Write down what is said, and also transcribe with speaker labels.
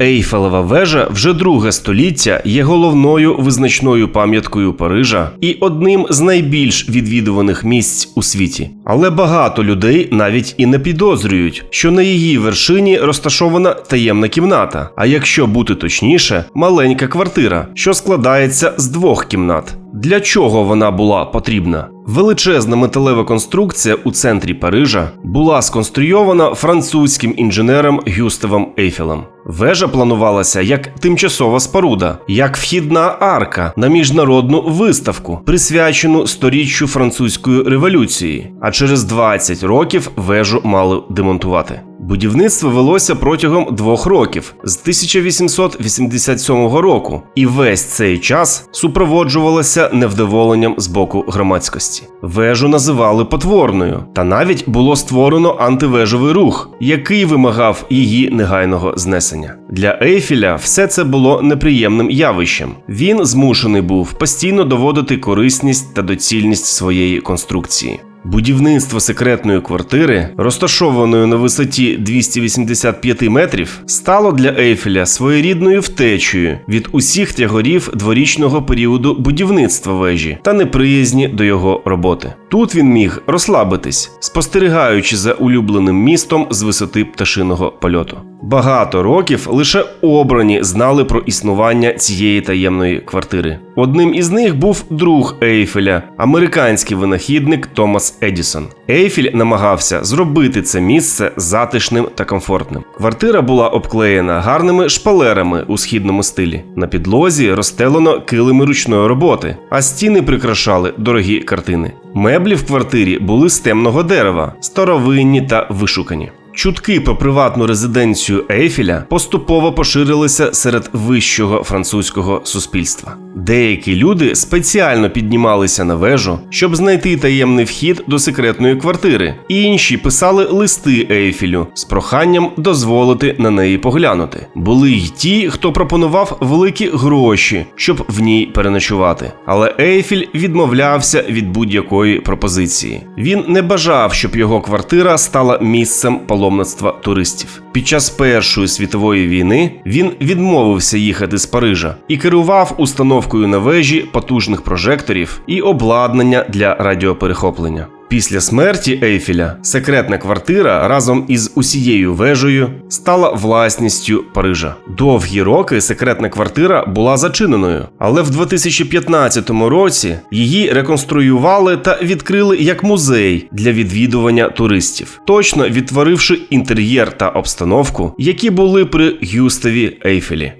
Speaker 1: Ейфелева вежа вже друге століття є головною визначною пам'яткою Парижа і одним з найбільш відвідуваних місць у світі. Але багато людей навіть і не підозрюють, що на її вершині розташована таємна кімната, а якщо бути точніше, маленька квартира, що складається з двох кімнат. Для чого вона була потрібна? Величезна металева конструкція у центрі Парижа була сконструйована французьким інженером Гюставом Ейфелем. Вежа планувалася як тимчасова споруда, як вхідна арка на міжнародну виставку, присвячену сторіччю французької революції. А через 20 років вежу мали демонтувати. Будівництво велося протягом двох років з 1887 року, і весь цей час супроводжувалося невдоволенням з боку громадськості. Вежу називали потворною, та навіть було створено антивежовий рух, який вимагав її негайного знесення. Для Ейфіля все це було неприємним явищем. Він змушений був постійно доводити корисність та доцільність своєї конструкції. Будівництво секретної квартири, розташованої на висоті 285 метрів, стало для Ейфеля своєрідною втечею від усіх тягорів дворічного періоду будівництва вежі та неприязні до його роботи. Тут він міг розслабитись, спостерігаючи за улюбленим містом з висоти пташиного польоту. Багато років лише обрані знали про існування цієї таємної квартири. Одним із них був друг Ейфеля, американський винахідник Томас Едісон. Ейфель намагався зробити це місце затишним та комфортним. Квартира була обклеєна гарними шпалерами у східному стилі. На підлозі розстелено килими ручної роботи, а стіни прикрашали дорогі картини. Меблі в квартирі були з темного дерева, старовинні та вишукані. Чутки про приватну резиденцію Ейфеля поступово поширилися серед вищого французького суспільства. Деякі люди спеціально піднімалися на вежу, щоб знайти таємний вхід до секретної квартири. Інші писали листи Ейфелю з проханням дозволити на неї поглянути. Були й ті, хто пропонував великі гроші, щоб в ній переночувати. Але Ейфель відмовлявся від будь-якої пропозиції. Він не бажав, щоб його квартира стала місцем паломництва туристів. Під час Першої світової війни він відмовився їхати з Парижа і керував установкою на вежі потужних прожекторів і обладнання для радіоперехоплення. Після смерті Ейфеля секретна квартира разом із усією вежею стала власністю Парижа. Довгі роки секретна квартира була зачиненою, але в 2015 році її реконструювали та відкрили як музей для відвідування туристів, точно відтворивши інтер'єр та обстановку, які були при Гюставі Ейфелі.